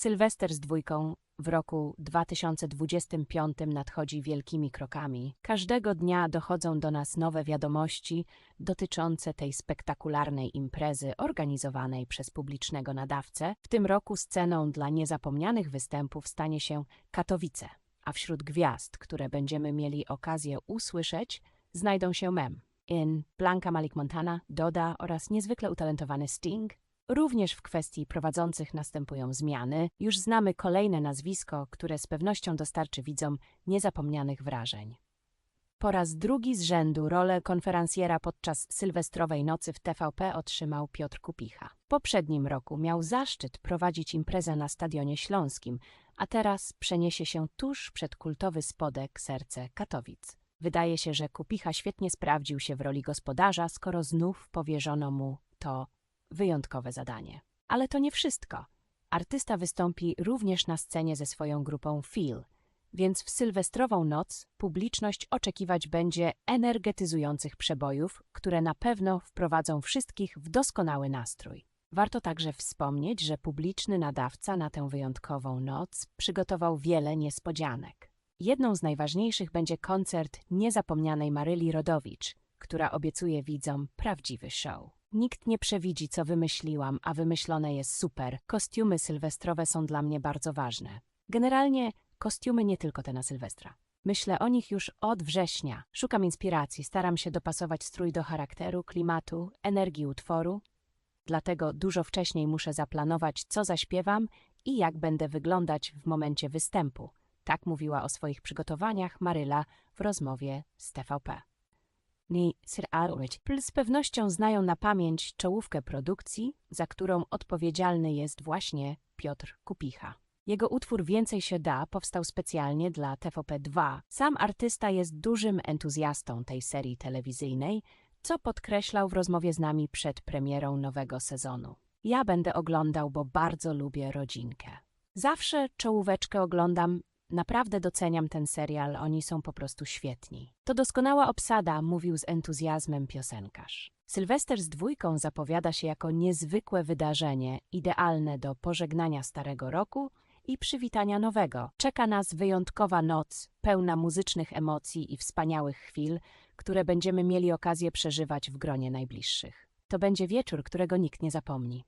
Sylwester z dwójką w roku 2025 nadchodzi wielkimi krokami. Każdego dnia dochodzą do nas nowe wiadomości dotyczące tej spektakularnej imprezy organizowanej przez publicznego nadawcę. W tym roku sceną dla niezapomnianych występów stanie się Katowice, a wśród gwiazd, które będziemy mieli okazję usłyszeć, znajdą się Mem, In, Blanka Malik Montana, Doda oraz niezwykle utalentowany Sting, Również w kwestii prowadzących następują zmiany. Już znamy kolejne nazwisko, które z pewnością dostarczy widzom niezapomnianych wrażeń. Po raz drugi z rzędu rolę konferencjera podczas sylwestrowej nocy w TVP otrzymał Piotr Kupicha. W poprzednim roku miał zaszczyt prowadzić imprezę na Stadionie Śląskim, a teraz przeniesie się tuż przed kultowy spodek Serce Katowic. Wydaje się, że Kupicha świetnie sprawdził się w roli gospodarza, skoro znów powierzono mu to wyjątkowe zadanie. Ale to nie wszystko. Artysta wystąpi również na scenie ze swoją grupą Feel, więc w sylwestrową noc publiczność oczekiwać będzie energetyzujących przebojów, które na pewno wprowadzą wszystkich w doskonały nastrój. Warto także wspomnieć, że publiczny nadawca na tę wyjątkową noc przygotował wiele niespodzianek. Jedną z najważniejszych będzie koncert niezapomnianej Maryli Rodowicz, która obiecuje widzom prawdziwy show. Nikt nie przewidzi, co wymyśliłam, a wymyślone jest super. Kostiumy sylwestrowe są dla mnie bardzo ważne. Generalnie kostiumy nie tylko te na Sylwestra. Myślę o nich już od września. Szukam inspiracji, staram się dopasować strój do charakteru, klimatu, energii utworu. Dlatego dużo wcześniej muszę zaplanować, co zaśpiewam i jak będę wyglądać w momencie występu. Tak mówiła o swoich przygotowaniach Maryla w rozmowie z TVP ni Sir Alwich. Z pewnością znają na pamięć czołówkę produkcji, za którą odpowiedzialny jest właśnie Piotr Kupicha. Jego utwór Więcej się da powstał specjalnie dla TVP2. Sam artysta jest dużym entuzjastą tej serii telewizyjnej, co podkreślał w rozmowie z nami przed premierą nowego sezonu. Ja będę oglądał, bo bardzo lubię rodzinkę. Zawsze czołóweczkę oglądam Naprawdę doceniam ten serial, oni są po prostu świetni. To doskonała obsada, mówił z entuzjazmem piosenkarz. Sylwester z dwójką zapowiada się jako niezwykłe wydarzenie, idealne do pożegnania starego roku i przywitania nowego. Czeka nas wyjątkowa noc, pełna muzycznych emocji i wspaniałych chwil, które będziemy mieli okazję przeżywać w gronie najbliższych. To będzie wieczór, którego nikt nie zapomni.